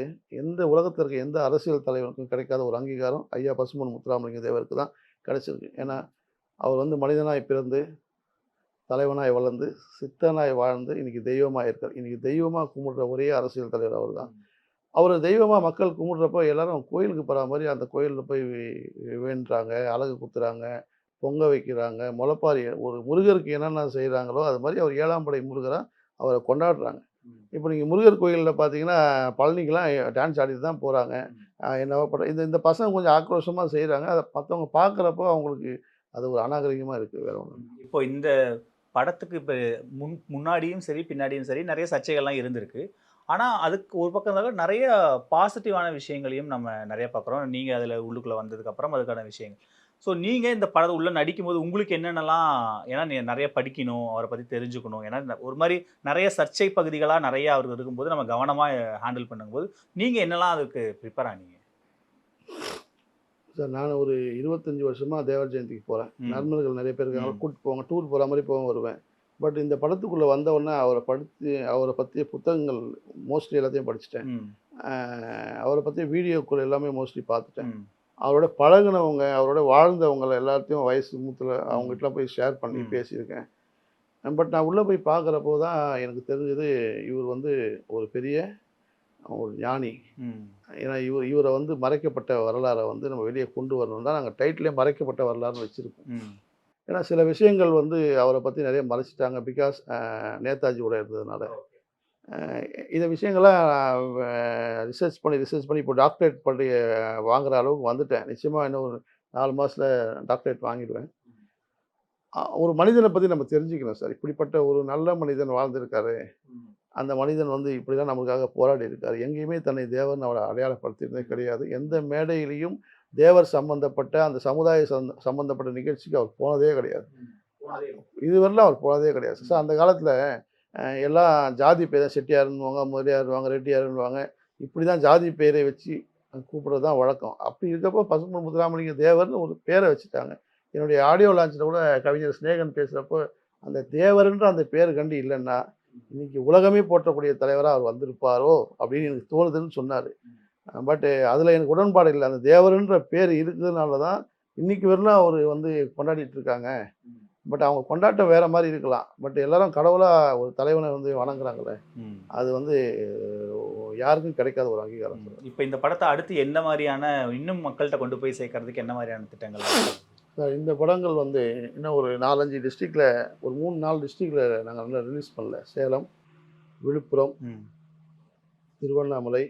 எந்த உலகத்தில் இருக்க எந்த அரசியல் தலைவருக்கும் கிடைக்காத ஒரு அங்கீகாரம் ஐயா பசுமன் முத்துராமலிங்க தேவருக்கு தான் கிடைச்சிருக்கு. ஏன்னா அவர் வந்து மனிதனாய் பிறந்து தலைவனாய் வளர்ந்து சித்தனாய் வாழ்ந்து இன்னைக்கு தெய்வமாக இருக்கார். இன்னைக்கு தெய்வமாக கும்பிடுற ஒரே அரசியல் தலைவர் அவர் தான் அவர் தெய்வமாக மக்கள் கும்பிடுறப்போ எல்லாரும் கோயிலுக்கு போகிற மாதிரி அந்த கோயிலில் போய் வேண்டுறாங்க அழகு குத்துறாங்க பொங்க வைக்கிறாங்க முளைப்பாரி ஒரு முருகருக்கு என்னென்ன செய்கிறாங்களோ அது மாதிரி அவர் ஏழாம் படை முருகராக அவரை கொண்டாடுறாங்க. இப்போ நீங்கள் முருகர் கோயிலில் பார்த்தீங்கன்னா பழனிக்கெலாம் டான்ஸ் ஆடிட்டு தான் போகிறாங்க என்னவோ படம் இந்த இந்த பசங்க கொஞ்சம் ஆக்ரோஷமாக செய்கிறாங்க அதை மற்றவங்க பார்க்குறப்போ அவங்களுக்கு அது ஒரு அநாகரிகமாக இருக்குது வேற ஒன்று இப்போ இந்த படத்துக்கு இப்போ முன் முன்னாடியும் சரி பின்னாடியும் சரி நிறைய சர்ச்சைகள்லாம் இருந்திருக்கு. ஆனால் அதுக்கு ஒரு பக்கம் இருந்தாலும் நிறைய பாசிட்டிவான விஷயங்களையும் நம்ம நிறைய பார்க்குறோம். நீங்கள் அதில் உள்ளுக்குள்ளே வந்ததுக்கப்புறம் அதுக்கான விஷயங்கள். ஸோ நீங்கள் இந்த படத்தை உள்ளே நடிக்கும்போது உங்களுக்கு என்னென்னலாம் ஏன்னா நீ நிறைய படிக்கணும் அவரை பற்றி தெரிஞ்சுக்கணும். ஏன்னா ஒரு மாதிரி நிறைய சர்ச்சை பகுதிகளாக நிறைய அவர் இருக்கும்போது நம்ம கவனமாக ஹேண்டில் பண்ணும்போது நீங்கள் என்னெல்லாம் அதுக்கு ப்ரிப்பேர் ஆனீங்க? சார் நான் ஒரு இருபத்தஞ்சி வருஷமாக தேவர் ஜெயந்திக்கு போகிறேன். நண்பர்கள் நிறைய பேர் இருக்காங்க ம். கூட்டிட்டு போவாங்க. டூர் போகிற மாதிரி போவேன் வருவேன். பட் இந்த படத்துக்குள்ளே வந்த உடனே அவரை படித்து அவரை பற்றிய புத்தகங்கள் மோஸ்ட்லி எல்லாத்தையும் படிச்சிட்டேன். அவரை பற்றிய வீடியோக்கள் எல்லாமே மோஸ்ட்லி பார்த்துட்டேன். அவரோட பழகுனவங்க அவரோட வாழ்ந்தவங்க எல்லாத்தையும் வயசு மூத்தில் அவங்ககிட்டலாம் போய் ஷேர் பண்ணி. பேசியிருக்கேன். பட் நான் உள்ளே போய் பார்க்குறப்போ தான் எனக்கு தெரிஞ்சது இவர் வந்து ஒரு பெரிய ஒரு ஞானி. ஏன்னா இவர் இவரை வந்து மறைக்கப்பட்ட வரலாறை வந்து நம்ம வெளியே கொண்டு வரணும் தான் நாங்கள் டைட்டிலே மறைக்கப்பட்ட வரலாறுன்னு வச்சுருக்கோம். ஏன்னா சில விஷயங்கள் வந்து அவரை பற்றி நிறைய மறைச்சிட்டாங்க பிகாஸ் நேதாஜி கூட இருந்ததுனால. இந்த விஷயங்கள்லாம் ரிசர்ச் பண்ணி ரிசர்ச் பண்ணி இப்போ டாக்டரேட் பண்ணி அஹ், வாங்குற அளவுக்கு வந்துட்டேன். நிச்சயமாக இன்னும் ஒரு நாலு மாதத்தில் டாக்டரேட் வாங்கிடுவேன். ஒரு மனிதனை பற்றி நம்ம தெரிஞ்சுக்கணும் சார். இப்படிப்பட்ட ஒரு நல்ல மனிதன் வாழ்ந்திருக்காரு. அந்த மனிதன் வந்து இப்படி தான் நமக்காக போராடி இருக்காரு. எங்கேயுமே தன்னை தேவன் அவரை அடையாளப்படுத்தியிருந்தே கிடையாது. எந்த மேடையிலையும் தேவர் சம்பந்தப்பட்ட அந்த சமுதாய சந்த- சம்பந்தப்பட்ட நிகழ்ச்சிக்கு அவர் போனதே கிடையாது. இதுவரையிலும் அவர் போனதே கிடையாது. சார் அந்த காலத்தில் எல்லாம் ஜாதி பேரை செட்டியாருன்னுவாங்க முதலியாருவாங்க ரெட்டியாருன்னுவாங்க இப்படி தான் ஜாதி பேரை வச்சு கூப்பிடுறது தான் வழக்கம். அப்படி இருக்கப்போ பசும்பொன் முத்துராமலிங்க தேவர்னு ஒரு பேரை வச்சுட்டாங்க. என்னுடைய ஆடியோ லான்ச்சில் கூட கவிஞர் சிநேகன் பேசுகிறப்போ அந்த தேவர்ன்ற அந்த பேர் கண்டு இல்லைன்னா இன்னைக்கு உலகமே போற்றக்கூடிய தலைவராக அவர் வந்திருப்பாரோ அப்படின்னு எனக்கு தோணுதுன்னு சொன்னார். பட்டு அதில் எனக்கு உடன்பாடு இல்லை. அந்த தேவர்ன்ற பேர் இருக்கிறதுனால தான் இன்னைக்கு வரலாம் அவர் வந்து கொண்டாடிட்டு இருக்காங்க. பட் அவங்க கொண்டாட்டம் வேற மாதிரி இருக்கலாம். பட் எல்லாரும் கடவுளாக ஒரு தலைவனை வந்து வணங்குறாங்களே. அது வந்து யாருக்கும் கிடைக்காத ஒரு அங்கீகாரம் இப்போ இந்த படத்தை அடுத்து என்ன மாதிரியான இன்னும் மக்கள்கிட்ட கொண்டு போய் சேர்க்கறதுக்கு என்ன மாதிரியான திட்டங்கள்? இந்த படங்கள் வந்து இன்னும் ஒரு நாலஞ்சு டிஸ்ட்ரிக்டில் ஒரு மூணு நாலு டிஸ்ட்ரிக்டில் நாங்கள் நல்லா ரிலீஸ் பண்ணல. சேலம் விழுப்புரம். திருவண்ணாமலை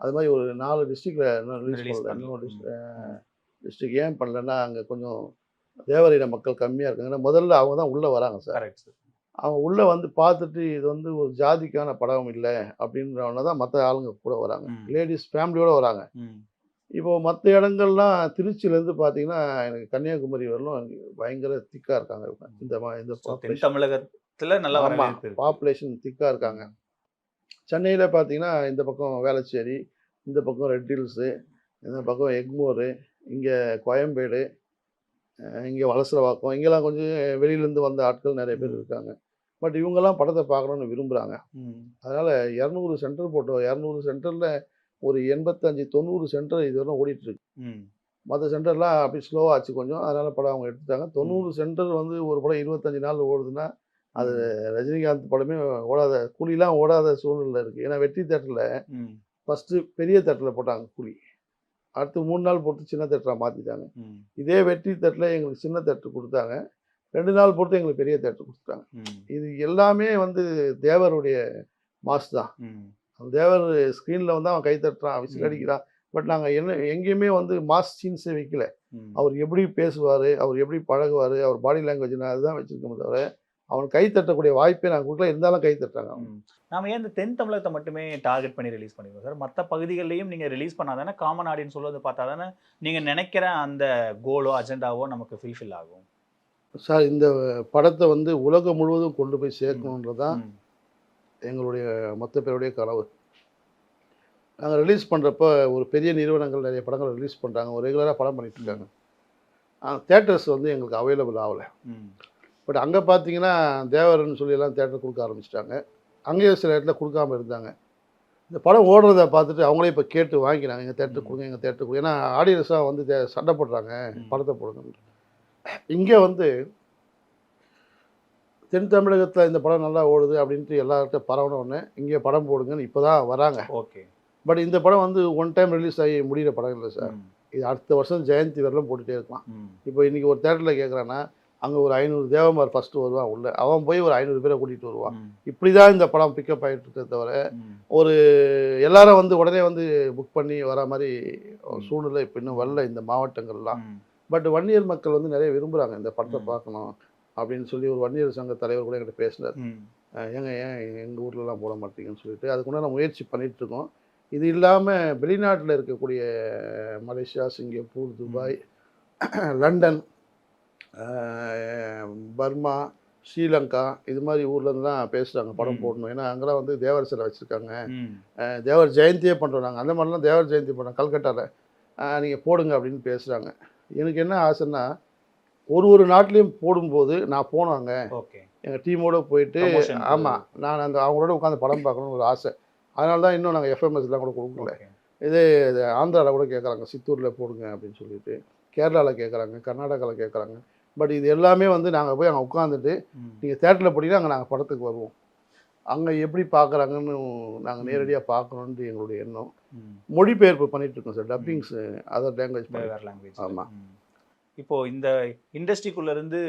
அது மாதிரி ஒரு நாலு டிஸ்ட்ரிக்டில் இன்னும் ரிலீஸ் பண்ணல. இன்னும் டிஸ்ட்ரிக் டிஸ்ட்ரிக்ட் ஏன் பண்ணலன்னா அங்கே கொஞ்சம் தேவரின மக்கள் கம்மியாக இருக்காங்க. ஏன்னா முதல்ல அவங்க தான் உள்ளே வராங்க சார். கரெக்ட் சார் அவங்க உள்ளே வந்து பார்த்துட்டு இது வந்து ஒரு ஜாதிக்கான படம் இல்லை அப்படின்றவன தான் மற்ற ஆளுங்க கூட வராங்க. லேடிஸ் ஃபேமிலியோட வராங்க. ம். இப்போ மற்ற இடங்கள்லாம் திருச்சியிலேருந்து பார்த்தீங்கன்னா எனக்கு கன்னியாகுமரி வரலும் பயங்கர திக்காக இருக்காங்க. இந்த இந்த தமிழகத்துல நல்ல. பாப்புலேஷன் திக்காக இருக்காங்க சென்னையில் பார்த்தீங்கன்னா இந்த பக்கம் வேளச்சேரி இந்த பக்கம் ரெட் ஹில்ஸு இந்த பக்கம் எக்மோரு இங்கே கோயம்பேடு இங்கே வலசரவாக்கம் இங்கெல்லாம் கொஞ்சம் வெளியிலேருந்து வந்த ஆட்கள் நிறைய பேர் இருக்காங்க பட் இவங்கெல்லாம் படத்தை பார்க்கணுன்னு விரும்புகிறாங்க. அதனால் இரநூறு சென்டர் போட்டோம் இரநூறு சென்டரில் ஒரு எண்பத்தஞ்சு தொண்ணூறு சென்டர் இதுவரை ஓடிட்டு இருக்கு. மற்ற சென்டர்லாம் அப்படி ஸ்லோவாக ஆச்சு கொஞ்சம். அதனால் படம் அவங்க எடுத்துட்டாங்க. தொண்ணூறு சென்டர் வந்து ஒரு படம் இருபத்தஞ்சு நாள் ஓடுதுன்னா அது ரஜினிகாந்த் படமே ஓடாத கூலிலாம் ஓடாத சூழ்நிலை இருக்குது ஏன்னா வெற்றி தேட்டரில். ஃபஸ்ட்டு பெரிய தேட்டரில் போட்டாங்க கூலி அடுத்து மூணு நாள் போட்டு சின்ன தேட்டராக மாற்றிட்டாங்க. இதே வெற்றி தேட்டரில் எங்களுக்கு சின்ன தேட்டர் கொடுத்தாங்க. ரெண்டு நாள் போட்டு எங்களுக்கு பெரிய தேட்டர் கொடுத்துட்டாங்க. இது எல்லாமே வந்து தேவருடைய மாஸ் தான். தேவர் ஸ்க்ரீனில் வந்து அவன் கை தட்டுறான் விசில். அடிக்கிறான் பட் நாங்கள் என்ன எங்கேயுமே வந்து மாஸ் சீன்ஸே வைக்கல. அவர் எப்படி பேசுவார் அவர் எப்படி பழகுவார் அவர் பாடி லாங்குவேஜ் நான் அதுதான் வச்சுருக்கோமே தவிர அவன் கை தட்டக்கூடிய வாய்ப்பே நாங்கள் கொடுக்கல இருந்தாலும் கை தட்டுறாங்க. நாம ஏன் இந்த தென் தமிழகத்தை மட்டுமே டார்கெட் பண்ணி ரிலீஸ் பண்ணிருக்கோம் சார் மற்ற பகுதிகளிலையும் நீங்க ரிலீஸ் பண்ணாதானே காமன் ஆடியன்ஸ் சொல்வது பார்த்தா தானே நீங்க நினைக்கிற அந்த கோலோ அஜெண்டாவோ நமக்கு ஃபுல்ஃபில் ஆகும் சார் இந்த படத்தை வந்து உலகம் முழுவதும் கொண்டு போய் சேர்க்கணுன்றது தான் ம். எங்களுடைய மொத்த பேருடைய கனவு. நாங்கள் ரிலீஸ் பண்ணுறப்ப ஒரு பெரிய நிறுவனங்கள் நிறைய படங்கள் ரிலீஸ் பண்ணுறாங்க ஒரு ரெகுலராக படம் பண்ணிட்டு இருக்காங்க ஆனால் தேட்டர்ஸ் வந்து எங்களுக்கு அவைலபிள் ஆகலை. பட் அங்கே பார்த்தீங்கன்னா தேவரன் சொல்லி எல்லாம் தேட்டர் கொடுக்க ஆரம்பிச்சிட்டாங்க. அங்கேயும் சில இடத்துல கொடுக்காம இருந்தாங்க. இந்த படம் ஓடுறத பார்த்துட்டு அவங்களே இப்போ கேட்டு வாங்கினாங்க எங்கள் தேட்டர் கொடுங்க எங்கள் தேட்டர் கொடுங்க. ஏன்னா ஆடியன்ஸாக வந்து தே- சண்டை போடுறாங்க. படத்தை போடுங்க இங்கே வந்து தென் தமிழகத்தில் இந்த படம் நல்லா ஓடுது அப்படின்ட்டு எல்லார்கிட்ட பரவன உடனே இங்கே படம் போடுங்கன்னு இப்போ தான் வராங்க ஓகே பட் இந்த படம் வந்து ஒன் டைம் ரிலீஸ் ஆகி முடிகிற படம் இல்லை சார். இது அடுத்த வருஷம் ஜெயந்தி வரலாம் போட்டுகிட்டே இருக்கலாம். இப்போ இன்றைக்கி ஒரு தேட்டரில் கேட்குறான்னா அங்கே ஒரு ஐநூறு தேவமார் ஃபஸ்ட்டு வருவான் உள்ள அவன் போய் ஒரு ஐநூறு பேரை கூட்டிகிட்டு வருவான். இப்படி தான் இந்த படம் பிக்கப் ஆகிட்டு இருக்கே தவிர. ஒரு எல்லாரும் வந்து உடனே வந்து புக் பண்ணி வர மாதிரி. சூழ்நிலை இப்போ இன்னும் வரல இந்த மாவட்டங்கள்லாம். பட் வன்னியர் மக்கள் வந்து நிறைய விரும்புகிறாங்க இந்த படத்தை. பார்க்கணும் அப்படின்னு சொல்லி ஒரு வன்னியர் சங்க தலைவர் கூட என்கிட்ட பேசினார். ஏங்க ஏன் எங்கள் ஊர்லலாம் போட மாட்டீங்கன்னு சொல்லிட்டு அதுக்குண்டான முயற்சி பண்ணிட்டு இருக்கோம் இது இல்லாமல் வெளிநாட்டில் இருக்கக்கூடிய Malaysia Singapore Dubai London Burma Sri Lanka இது மாதிரி ஊர்லேருந்துலாம் பேசுகிறாங்க படம். போடணும். ஏன்னா அங்கெல்லாம் வந்து தேவர் சிலை வச்சுருக்காங்க. தேவர் ஜெயந்தியே பண்ணுறோம் நாங்கள் அந்த மாதிரிலாம் தேவர் ஜெயந்தி பண்ணுறோம் கல்கட்டாவில் நீங்கள் போடுங்க அப்படின்னு பேசுகிறாங்க எனக்கு என்ன ஆசைன்னா ஒரு ஒரு நாட்டிலையும் போடும்போது நான் போனாங்க. ஓகே. எங்கள் டீமோட போயிட்டு. ஆமாம் நான் அந்த அவங்களோட உட்காந்து படம் பார்க்கணும்னு ஒரு ஆசை. அதனால தான் இன்னும் நாங்கள் எஃப்எம்எஸ்லாம் கூட கொடுக்கல. இதே ஆந்திராவில் கூட கேட்குறாங்க சித்தூரில் போடுங்க அப்படின்னு சொல்லிட்டு. கேரளாவில் கேட்குறாங்க கர்நாடகாவில் கேட்குறாங்க பட் இது எல்லாமே வந்து நாங்கள் போய் அங்கே உட்காந்துட்டு. நீங்கள் தேட்டரில் போனீங்கன்னா அங்கே நாங்கள் படத்துக்கு வருவோம். அங்கே எப்படி பார்க்குறாங்கன்னு நாங்கள் நேரடியாக பார்க்கணுன்ட்டு எங்களுடைய எண்ணம். மொழிபெயர்ப்பு பண்ணிட்டு இருக்கோம் சார் டப்பிங்ஸ் அதர் லாங்குவேஜ் வேற இப்போது இந்த இண்டஸ்ட்ரிக்குள்ளேருந்து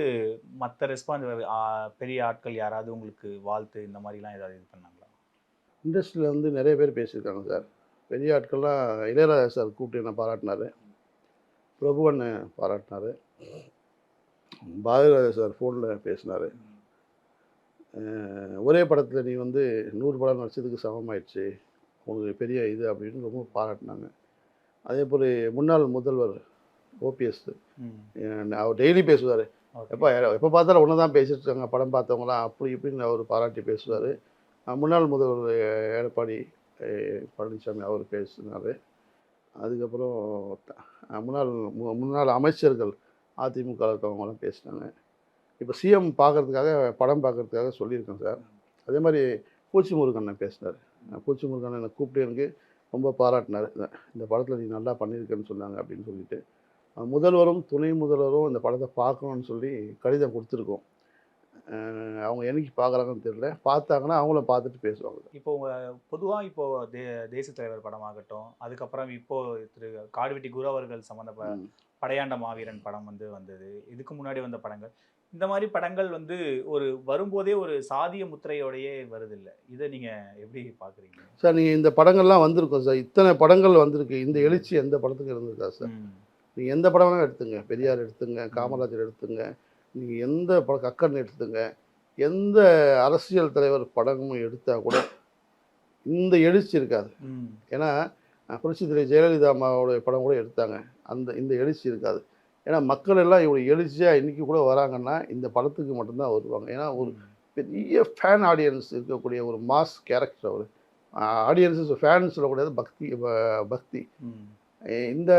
மற்ற ரெஸ்பான்ஸ் பெரிய ஆட்கள் யாராவது உங்களுக்கு வாழ்த்து இந்த மாதிரிலாம் ஏதாவது இது பண்ணாங்களா? இண்டஸ்ட்ரியில் வந்து நிறைய பேர் பேசியிருக்காங்க சார். பெரிய ஆட்கள்லாம் இளையராஜா சார் கூப்பிட்டு என்ன பாராட்டினாரு. பிரபுவன் பாராட்டினார். பாரதிராஜா சார் ஃபோனில் பேசினார். ஒரே படத்தில் நீ வந்து நூறு படம் நடிச்சதுக்கு சமமாயிடுச்சு. உங்களுக்கு பெரிய இது அப்படின்னு ரொம்ப பாராட்டினாங்க. அதே போல் முன்னாள் முதல்வர் ஓபிஎஸ். அவர் டெய்லி பேசுவார். எப்போ எப்போ பார்த்தாலும் ஒன்று தான் பேசிட்டு இருக்காங்க படம் பார்த்தவங்களாம் அப்படி இப்படின்னு அவர் பாராட்டி பேசுவார். முன்னாள் முதல்வர் எடப்பாடி பழனிசாமி அவர் பேசினார். அதுக்கப்புறம் முன்னாள் முன்னாள் அமைச்சர்கள் அதிமுக இருக்கவங்களாம் பேசினாங்க. இப்போ சிஎம் பார்க்கறதுக்காக படம் பார்க்கறதுக்காக சொல்லியிருக்கேன் சார். அதே மாதிரி பூச்சி முருகண்ணன் பேசினார். பூச்சி முருகண்ணன் என்னை கூப்பிட்டு எனக்கு ரொம்ப பாராட்டினார். இந்த- படத்தில் நீ நல்லா பண்ணியிருக்கேன்னு சொன்னாங்க அப்படின்னு சொல்லிட்டு. முதல்வரும் துணை முதல்வரும் இந்த படத்தை பார்க்கணும்னு சொல்லி கடிதம் கொடுத்துருக்கோம். அவங்க என்னைக்கு பார்க்குறாங்கன்னு தெரியல. பார்த்தாங்கன்னா அவங்களும் பார்த்துட்டு பேசுவாங்க. இப்போ உங்க பொதுவா இப்போ தே தேசிய தலைவர் படமாகட்டும் அதுக்கப்புறம் இப்போ திரு காடுவெட்டி குரு அவர்கள் சம்மந்த. படையாண்ட மாவீரன் படம் வந்து வந்தது. இதுக்கு முன்னாடி வந்த படங்கள். இந்த மாதிரி படங்கள் வந்து ஒரு வரும்போதே ஒரு சாதிய முத்திரையோடையே வருது இல்ல இதை நீங்க எப்படி பாக்குறீங்க சார் நீங்கள் இந்த படங்கள்லாம் வந்திருக்கும் சார். இத்தனை படங்கள் வந்திருக்கு. இந்த எழுச்சி எந்த படத்துக்கு இருந்திருக்கா சார். நீங்கள் எந்த படம் வேணால் எடுத்துங்க. பெரியார் எடுத்துங்க காமராஜர் எடுத்துங்க. நீங்கள் எந்த படம் கக்கன் எடுத்துங்க. எந்த அரசியல் தலைவர் படமும் எடுத்தால் கூட இந்த எழுச்சி இருக்காது. ஏன்னா புரட்சி தலைவி ஜெயலலிதா அம்மாவோட படம் கூட எடுத்தாங்க. அந்த இந்த எழுச்சி இருக்காது. ஏன்னா மக்கள் எல்லாம் இவ்வளோ எழுச்சியாக இன்றைக்கி கூட வராங்கன்னா இந்த படத்துக்கு மட்டும்தான் வருவாங்க. ஏன்னா ஒரு பெரிய ஃபேன் ஆடியன்ஸ் இருக்கக்கூடிய ஒரு மாஸ் கேரக்டர் அவர். ஆடியன்ஸஸ் ஃபேன்ஸ் சொல்லக்கூடாது பக்தி பக்தி. இந்த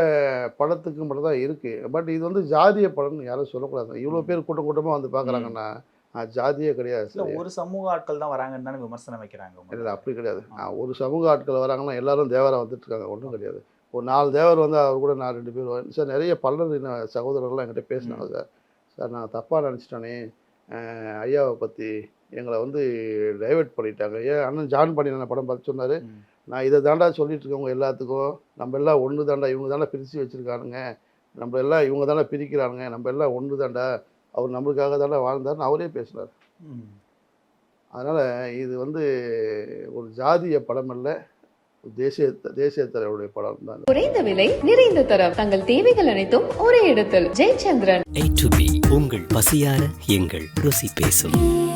படத்துக்கு மட்டும் தான் இருக்குது பட் இது வந்து ஜாதிய படம்னு யாரும் சொல்லக்கூடாது. இவ்வளோ பேர் கூட்டம் கூட்டமாக வந்து பார்க்குறாங்கன்னா ஜாதியே கிடையாது இல்ல ஒரு சமூக ஆட்கள் தான் வராங்கன்னு தானே விமர்சனம் வைக்கிறாங்க இல்லை அப்படி கிடையாது. ஒரு சமூக ஆட்கள் வராங்கன்னா எல்லாரும் தேவரா வந்துட்டு இருக்காங்க ஒன்றும் கிடையாது. ஒரு நாலு தேவர் வந்து அவர் கூட நான் ரெண்டு பேர். சார் நிறைய பல்லர் சகோதரர்கள்லாம் என்கிட்ட பேசினாங்க சார். சார் நான் தப்பாக நினச்சிட்டேனே. ஐயாவை பற்றி எங்களை வந்து டைவர்ட் பண்ணிட்டாங்க. ஏன்? அண்ணன் ஜான் பண்ணி படம் பார்த்து சொன்னார். நான் இதை தாண்டா சொல்லிட்டு இருக்கவங்க எல்லாத்துக்கும். நம்ம எல்லாம் ஒன்று தாண்டா இவங்க தாண்டா பிரித்து வச்சுருக்கானுங்க. நம்ம எல்லாம் இவங்க தாண்டா பிரிக்கிறானுங்க. நம்ம எல்லாம் ஒன்று தாண்டா. அவர் நம்மளுக்காக தாண்டா வாழ்ந்தார்னு அவரே பேசினார். அதனால் இது வந்து ஒரு ஜாதிய படம் அல்ல தேசிய தேசிய தலைவருடைய படம் தான். குறைந்த விலை நிறைந்த தரம். தங்கள் தேவைகள் அனைத்தும் ஒரே இடத்தில். ஜெயச்சந்திரன். A to B உங்கள் பசியார எங்கள் ருசி பேசும்.